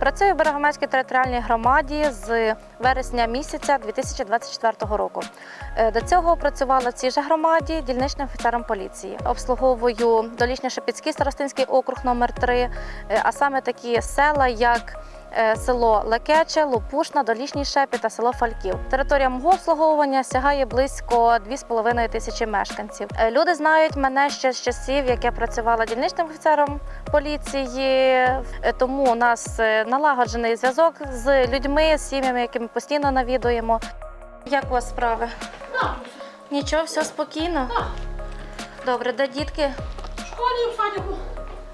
Працюю в Берегомецькій територіальній громаді з вересня місяця 2024 року. Е, До цього працювала в цій же громаді дільничним офіцером поліції. Обслуговую Долішньо-Шепіцький старостинський округ номер 3 а саме такі села, як е, село Лекече, Лопушна, Долішній Шепі та село Фальків. Територія мого обслуговування сягає близько 2,5 тисячі мешканців. Е, Люди знають мене ще з часів, як я працювала дільничним офіцером поліції. Е, Тому у нас е, налагоджений зв'язок з людьми, з сім'ями, які ми постійно навідуємо. Як у вас справи? Нічого, все спокійно. Добре, де дітки? В школі в садіку.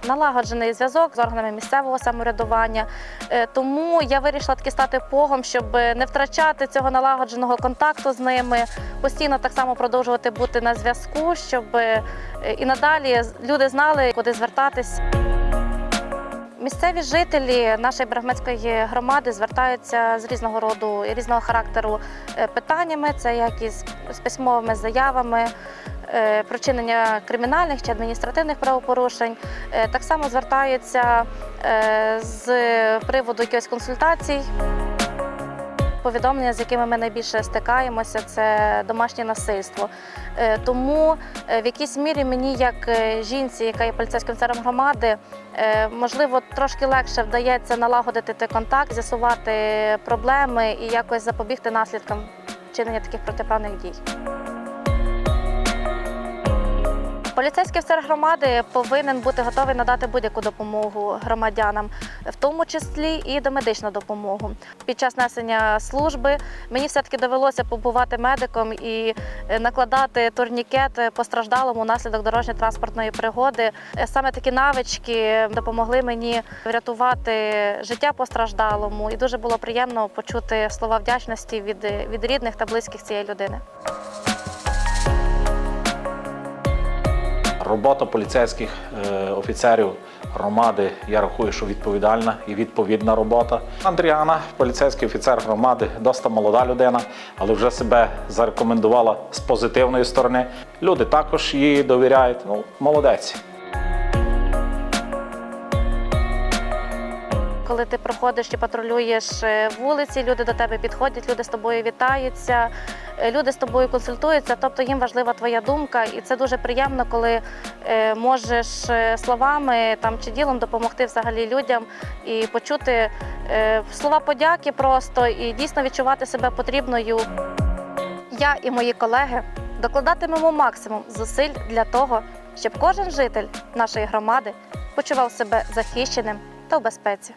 Налагоджений зв'язок з органами місцевого самоврядування. Е, Тому я вирішила таки стати погом, щоб не втрачати цього налагодженого контакту з ними, постійно так само продовжувати бути на зв'язку, щоб е, і надалі люди знали, куди звертатись. Місцеві жителі нашої Берегмецької громади звертаються з різного роду і різного характеру е, питаннями. Це як із з письмовими заявами, Причинення кримінальних чи адміністративних правопорушень. Е, Так само звертаються е, з приводу якихось консультацій. Повідомлення, з якими ми найбільше стикаємося, це домашнє насильство. Е, Тому е, в якійсь мірі мені, як е, жінці, яка є поліцейським царем громади, можливо, трошки легше вдається налагодити контакт, з'ясувати проблеми і якось запобігти наслідкам вчинення таких протиправних дій. Поліцейський офіцер громади повинен бути готовий надати будь-яку допомогу громадянам, в тому числі і домедичну допомогу. Під час несення служби мені все-таки довелося побувати медиком і е, накладати турнікет постраждалому внаслідок дорожньо-транспортної пригоди. Е, Саме такі навички допомогли мені врятувати життя постраждалому, і дуже було приємно почути слова вдячності від, від рідних та близьких цієї людини. Робота поліцейських е, офіцерів громади, я рахую, що відповідальна і відповідна робота. Андріана, поліцейський офіцер громади, досить молода людина, але вже себе зарекомендувала з позитивної сторони. Люди також їй довіряють. Ну, молодець. Коли ти проходиш чи патрулюєш е, вулиці, люди до тебе підходять, люди з тобою вітаються, е, люди з тобою консультуються, тобто їм важлива твоя думка, і це дуже приємно, коли е, можеш словами там чи ділом допомогти взагалі людям і почути слова подяки просто і дійсно відчувати себе потрібною. Я і мої колеги докладатимемо максимум зусиль для того, щоб кожен житель нашої громади почував себе захищеним та в безпеці.